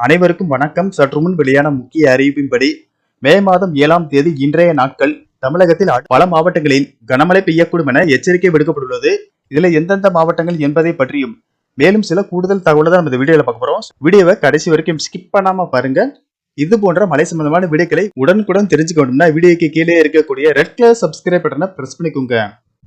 அனைவருக்கும் வணக்கம். சற்று முன் வெளியான முக்கிய அறிவிப்பின்படி மே மாதம் ஏழாம் தேதி இன்றைய நாட்கள் தமிழகத்தில் பல மாவட்டங்களில் கனமழை பெய்யக்கூடும் என எச்சரிக்கை விடுக்கப்பட்டுள்ளது. இதுல எந்தெந்த மாவட்டங்கள் என்பதை பற்றியும் மேலும் சில கூடுதல் தகவலை தான் நம்ம இந்த வீடியோல பார்க்க போறோம். வீடியோவை கடைசி வரைக்கும் ஸ்கிப் பண்ணாம பாருங்க. இது போன்ற மலை சம்பந்தமான வீடியோக்களை உடனுக்குடன் தெரிஞ்சுக்கணும்னா வீடியோக்கு கீழே இருக்கக்கூடிய ரெட் கலர் சப்ஸ்கிரைப் பட்டனை பிரஸ் பண்ணிக்கோங்க.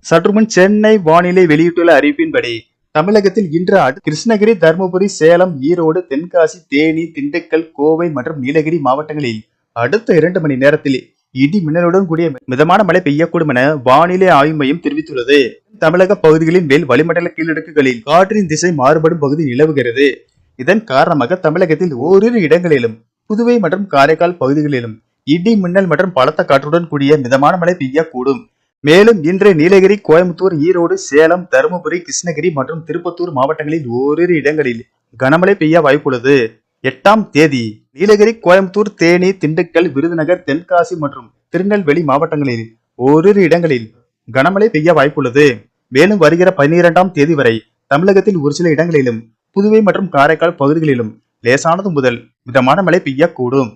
சற்று முன் சென்னை வானிலை வெளியிட்டுள்ள அறிவிப்பின்படி தமிழகத்தில் இன்று அடு- கிருஷ்ணகிரி தருமபுரி சேலம் ஈரோடு தென்காசி தேனி திண்டுக்கல் கோவை மற்றும் நீலகிரி மாவட்டங்களில் அடுத்த இரண்டு மணி நேரத்தில் இடி மின்னலுடன் கூடிய மிதமான மழை பெய்யக்கூடும் என வானிலை ஆய்வு மையம் தெரிவித்துள்ளது. தமிழக பகுதிகளின் மேல் வளிமண்டல கீழடுக்குகளில் காற்றின் திசை மாறுபடும் பகுதி நிலவுகிறது. இதன் காரணமாக தமிழகத்தில் ஓரிரு இடங்களிலும் புதுவை மற்றும் காரைக்கால் பகுதிகளிலும் இடி மின்னல் மற்றும் பலத்த காற்றுடன் கூடிய மிதமான மழை பெய்யக்கூடும். மேலும் இன்று நீலகிரி கோயம்புத்தூர் ஈரோடு சேலம் தருமபுரி கிருஷ்ணகிரி மற்றும் திருப்பத்தூர் மாவட்டங்களில் ஓரிரு இடங்களில் கனமழை பெய்ய வாய்ப்புள்ளது. எட்டாம் தேதி நீலகிரி கோயம்புத்தூர் தேனி திண்டுக்கல் விருதுநகர் தென்காசி மற்றும் திருநெல்வேலி மாவட்டங்களில் ஓரிரு இடங்களில் கனமழை பெய்ய வாய்ப்புள்ளது. மேலும் வருகிற பனிரெண்டாம் தேதி வரை தமிழகத்தில் ஒரு சில இடங்களிலும் புதுவை மற்றும் காரைக்கால் பகுதிகளிலும் லேசானது முதல் மிதமான மழை பெய்யக்கூடும்.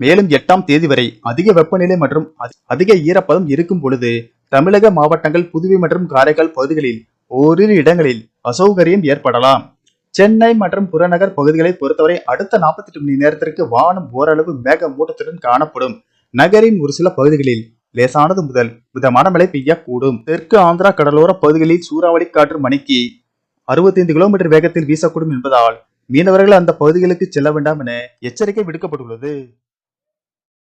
மேலும் எட்டாம் தேதி வரை அதிக வெப்பநிலை மற்றும் அதிக ஈரப்பதம் இருக்கும் பொழுது தமிழக மாவட்டங்கள் புதுவை மற்றும் காரைக்கால் பகுதிகளில் ஓரிரு இடங்களில் அசௌகரியம் ஏற்படலாம். சென்னை மற்றும் புறநகர் பகுதிகளை பொறுத்தவரை அடுத்த 48 மணி நேரத்திற்கு வானம் ஓரளவு மேக மூட்டத்துடன் காணப்படும். நகரின் ஒரு சில பகுதிகளில் லேசானது முதல் மிதமான மழை பெய்யக்கூடும். தெற்கு ஆந்திரா கடலோர பகுதிகளில் சூறாவளி காற்று மணிக்கு 65 கிலோமீட்டர் வேகத்தில் வீசக்கூடும் என்பதால் மீனவர்கள் அந்த பகுதிகளுக்கு செல்ல வேண்டாம் என எச்சரிக்கை விடுக்கப்பட்டுள்ளது.